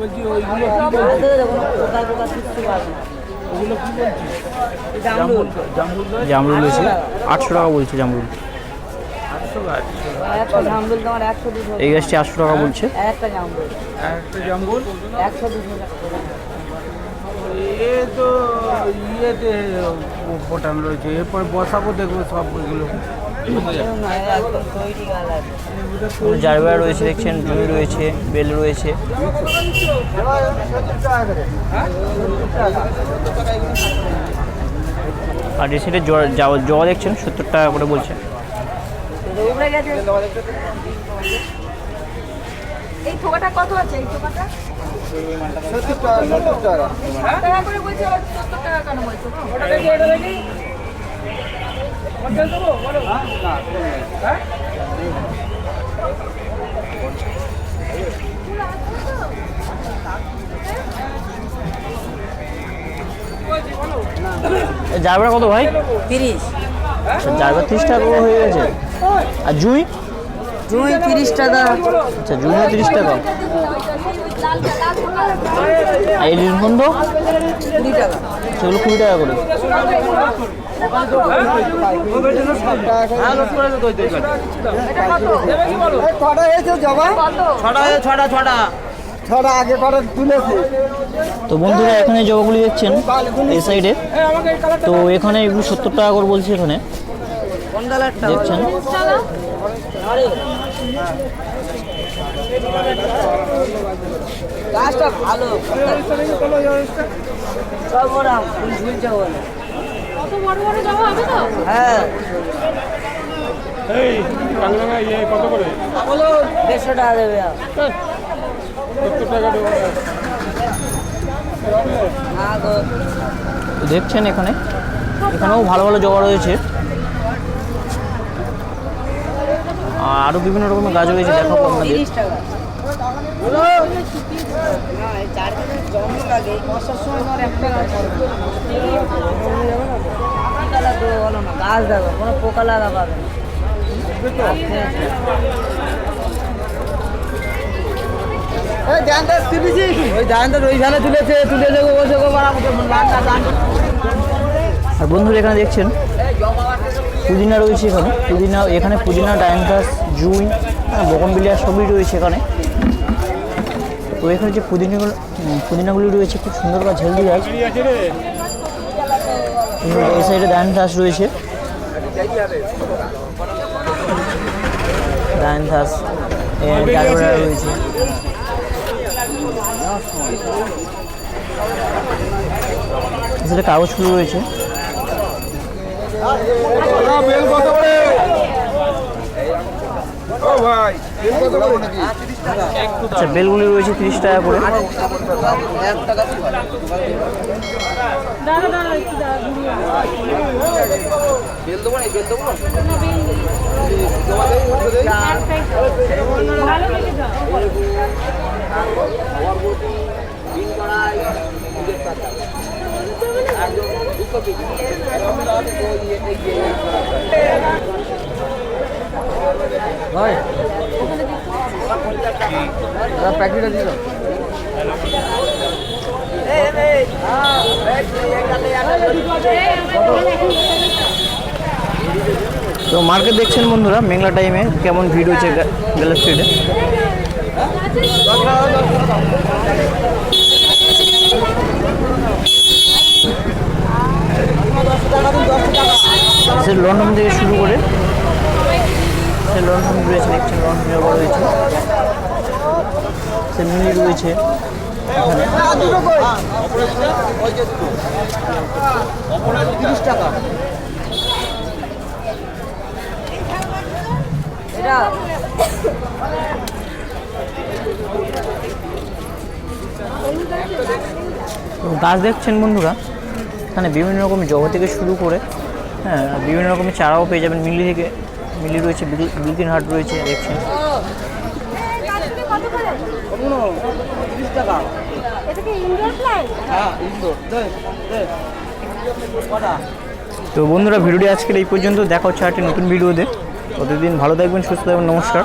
বলছি ওইগুলো কি বলছিস? জামরুল। আটশো টাকা বলছে জামরুল। এই গাছটি আটশো টাকা বলছে। একটা জামরুল? একটা জামরুল একশো দুশো টাকা করে। এ তো ইয়েতে ফোটানো রয়েছে। এরপর বসাবো দেখব সব জারবেরা রয়েছে দেখছেন জমি রয়েছে বেল রয়েছে। আর এই সাইডে জবা দেখছেন সত্তর টাকা করে বলছে। এই ঠোকাটা কত আছে? এই ঠোকাটা সত্তর টাকা করে বলছে সত্তর টাকা কেন বলছো? জারবেরা কত ভাই? তিরিশ। যাবে তিরিশ টাকা হয়ে গেছে। আর জুই? তিরিশ টাকা আচ্ছা জুইও তিরিশ টাকা আর এই নীলবন্ধ কুড়ি টাকা সেগুলো কুড়ি টাকা করে। কটা হয়েছে জবা। ছটা ছটা ছটা ছটা আগে কটা তুলেছে। তো বন্ধুরা এখানে জবাগুলি দেখছেন এই সাইডে তো এখানে এগুলো সত্তর টাকা করে বলছে এখানে। দেখছেন? গাছটা ভালো। সব ওরাম ফুল ঝুলছে বলে। কত বড় বড় জমা হবে তো? হ্যাঁ। এই ইয়ে কত করে? বলো দেড়শো টাকা দেবে। সত্তর টাকা দেবো। গো। দেখছেন এখানে? এখানেও ভালো ভালো জবা রয়েছে আর আরও বিভিন্ন রকমের গাছ রয়েছে দেখাবো আপনাদের। গাছ আর বন্ধুরা এখানে দেখছেন পুদিনা রয়েছে এখানে। পুদিনা এখানে পুদিনা ডায়নকাস জুই হ্যাঁ বকমবিলিয়া সবই রয়েছে এখানে। তো এখানে যে পুদিনাগুলো পুদিনাগুলি রয়েছে, খুব সুন্দর গাছ হেলদি গাছ এই সাইডে ডায়ন ডায়নকাস রয়েছে। ডায়নকাস জারবেরা রয়েছে। এছাড়া কাগজ রয়েছে। বেল কত করে? ও ভাই বেল কত করে? নাকি আচ্ছা বেলগুলি রয়েছে তিরিশ টাকা করে। ভালো তো মার্কেট দেখছেন বন্ধুরা মেঘলা টাইমে কেমন ভিড় হয়েছে গ্যালাস সে লন্ডন থেকে শুরু করে সে লন্ডন রয়েছে, দেখছেন লন্ডন জবা রয়েছে সে মিলি রয়েছে গাছ দেখছেন বন্ধুরা, এখানে বিভিন্ন রকম জবা থেকে শুরু করে হ্যাঁ বিভিন্ন রকমের চারাও পেয়ে যাবেন। মিলি থেকে, মিলি রয়েছে বিল- বিলকিন হাট রয়েছে, দেখছেন। তো বন্ধুরা, ভিডিওটি আজকের এই পর্যন্ত। দেখা হচ্ছে একটি নতুন ভিডিওতে। প্রতিদিন ভালো থাকবেন, সুস্থ থাকবেন, নমস্কার।